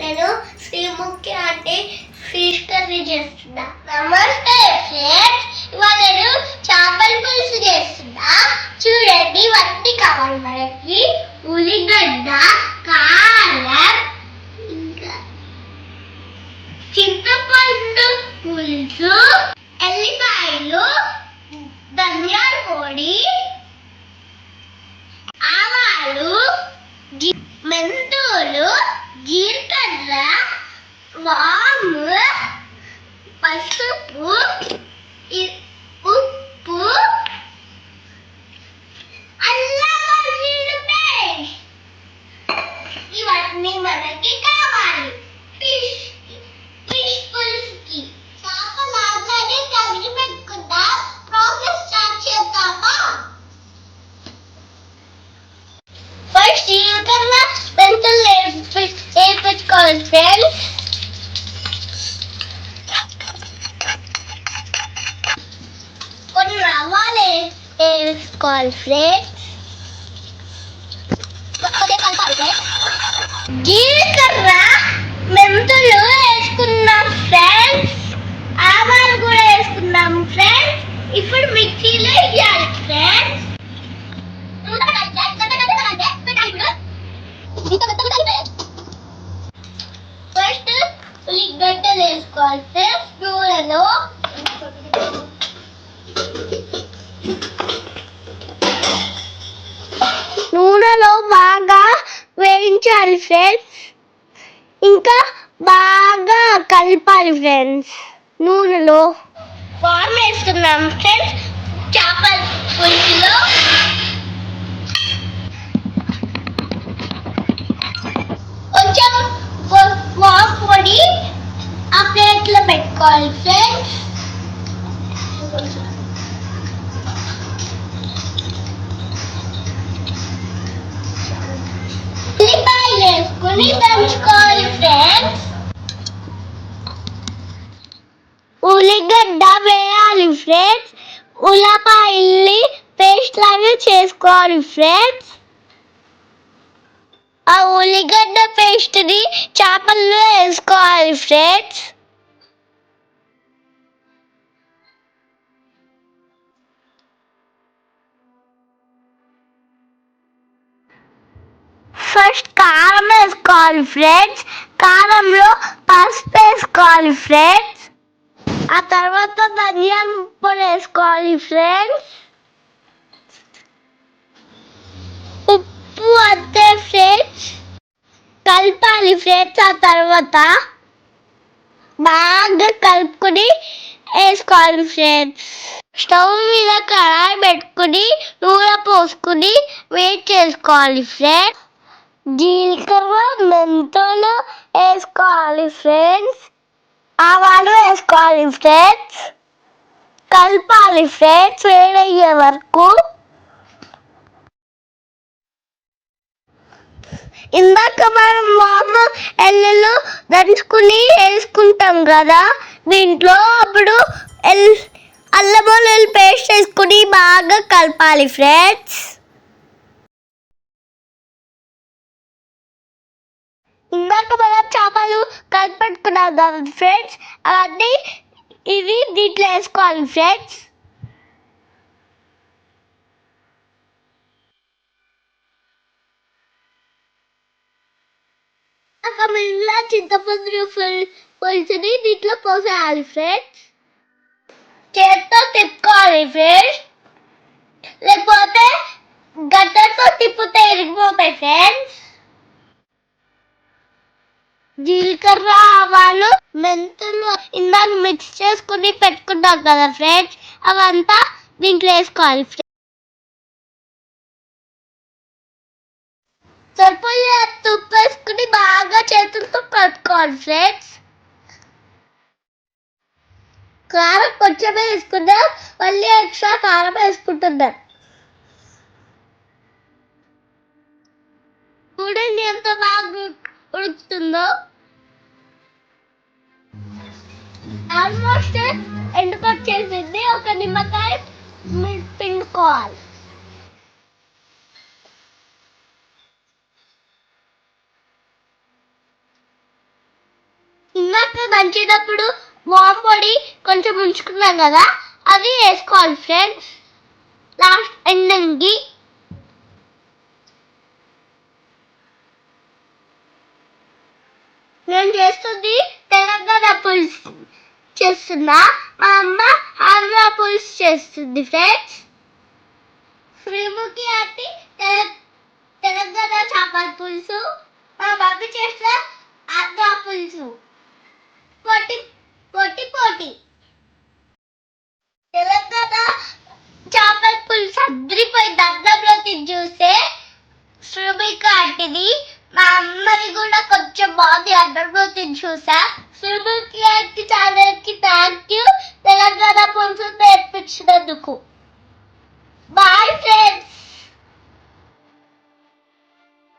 నేను శ్రీముఖి అంటే fish curry చేస్తున్నా. నమస్తే ఫ్రెండ్స్. ఇవాళ నేను చేపల పులుసు చేస్తున్నా. చూడండి ఇవన్నీ కావాలి మనకి. ఉల్లిగడ్డ కారం ఇంకా చింతపండు పులుసు ఎల్లిపాయలు ధనియాల పొడి ఆవాలు జీ- మెంతులు జీలకర్ర వాము పసుపు ఇ- ఉప్పు అల్లం వెల్లుల్లి పేస్ట్ ఇవన్నీ మనకి కావాలి ఫిష్ ఫిష్ పులుసుకి చేపలాగానే కలిగి పెట్టుకుందా ప్రాసెస్ స్టార్ట్ చేద్దామా ఫస్ట్ జీలకర్ర మెంతులు వేపించుకోవాలి ఫ్రెండ్స్ కొన్ని రవ్వలు వేసుకోవాలి ఫ్రెండ్స్ జీలకర్ర మెంతులు వేసుకున్నాం ఫ్రెండ్స్. ఆవాలు కూడా వేసుకున్నాం ఫ్రెండ్స్. ఇప్పుడు మిక్సీలో వేయాలి ఫ్రెండ్స్. ఫస్ట్ ఉల్లిగడ్డలు వేసుకోవాలి ఫ్రెండ్స్. నూనెలో. నూనెలో బాగా వేయించాలి ఫ్రెండ్స్ ఇంకా బాగా కలపాలి ఫ్రెండ్స్ నూనెలో. ఫార్మ్ వేస్తున్నాం ఫ్రెండ్స్ చేపల పులుసులో. కొంచెం వాక్ పొడి ఆ ప్లేట్లో పెట్టుకోవాలి ఫ్రెండ్స్ ఉల్లిపాయలు వేసుకుని దంచుకోవాలి ఫ్రెండ్స్ ఉల్లిగడ్డ వేయాలి ఫ్రెండ్స్ ఉల్లిపాయల్ని పేస్ట్ లాగా చేసుకోవాలి ఫ్రెండ్స్. ఆ ఉల్లిగడ్డ పేస్ట్ని చేపల్లో వేసుకోవాలి ఫ్రెండ్స్. ఫస్ట్ కారం వేసుకోవాలి ఫ్రెండ్స్. కారంలో పసుపు వేసుకోవాలి ఫ్రెండ్స్. ఆ తర్వాత ధనియాల పొడి వేసుకోవాలి ఫ్రెండ్స్ ఉప్పు అంతే ఫ్రెండ్స్ కలపాలి ఫ్రెండ్స్ ఆ తర్వాత బాగా కలుపుకొని వేసుకోవాలి ఫ్రెండ్స్ స్టవ్ మీద కళాయి పెట్టుకుని నూనె పోసుకుని వేట్ చేసుకోవాలి ఫ్రెండ్స్ జీలకర్ర మెంతులు వేసుకోవాలి ఫ్రెండ్స్ ఆవాలు వేసుకోవాలి ఫ్రెండ్స్. కలపాలి ఫ్రెండ్స్ వేడయ్యే వరకు. ఇందాక మనం వాము ఎల్లులు దంచుకుని వేసుకుంటాం కదా. దీంట్లో అప్పుడు ఎల్ అల్లం పేస్ట్ వేసుకుని బాగా కలపాలి ఫ్రెండ్స్. ఇందాక మనం చేపలు కలిపెట్టుకున్నాం కదా ఫ్రెండ్స్ అవన్నీ ఇవి దీంట్లో వేసుకోవాలి ఫ్రెండ్స్ అక్కడ మిగిలిన చింతపండు పులుసుని దీంట్లో పోసేయాలి ఫ్రెండ్స్ చేత్తో తిప్పుకోవాలి ఫ్రెండ్స్ లేకపోతే గడ్డతో తిప్పితే ఇరిగిపోతాయి ఫ్రెండ్స్ జీలకర్ర ఆవాలు మెంతులు ఇందాక మిక్స్ చేసుకుని పెట్టుకున్నాం కదా ఫ్రెండ్స్ అవంతా దీంట్లో వేసుకోవాలి ఫ్రెండ్స్ సరిపోయే తుప్పు వేసుకుని బాగా చేతులతో కలుపుకోవాలి ఫ్రెండ్స్ కారం కొంచెమే వేసుకున్నా మళ్ళీ ఎక్స్ట్రా కారం వేసుకుంటున్నాను చూడండి ఎంత బాగా ఉడుకుతుందో. ఆల్మోస్ట్ ఎండుకొచ్చేసింది ఒక నిమ్మకాయ పిండుకోవాలి. పిండుకోవాలి దంచేటప్పుడు వామ్ పొడి కొంచెం ఉంచుకున్నాం కదా అది వేసుకోవాలి ఫ్రెండ్స్. లాస్ట్ ఎండింగ్కి నేను చేస్తుంది తెలంగాణ పులుసు. చేస్తున్నా మా అమ్మ ఆంధ్ర పులుసు చేస్తుంది ఫ్రెండ్స్ శ్రీముఖి అంటే తెల- తెలంగాణ చేపల పులుసు మా మమ్మీ చేసిన ఆంధ్ర పులుసు పోటీ పోటీ పోటీ తెలంగాణ చేపల పులుసు అద్దరిపోయి దండంలో తిని చూస్తే శ్రీమిక ఆంటీది మా అమ్మని కూడా కొంచెం బాగుంది అన్నంలో తిని చూసా శ్రీముఖి ఆంటీ ఛానల్కి థ్యాంక్ యూ తెలంగాణ పులుసు నేర్పించినందుకు. Bye friends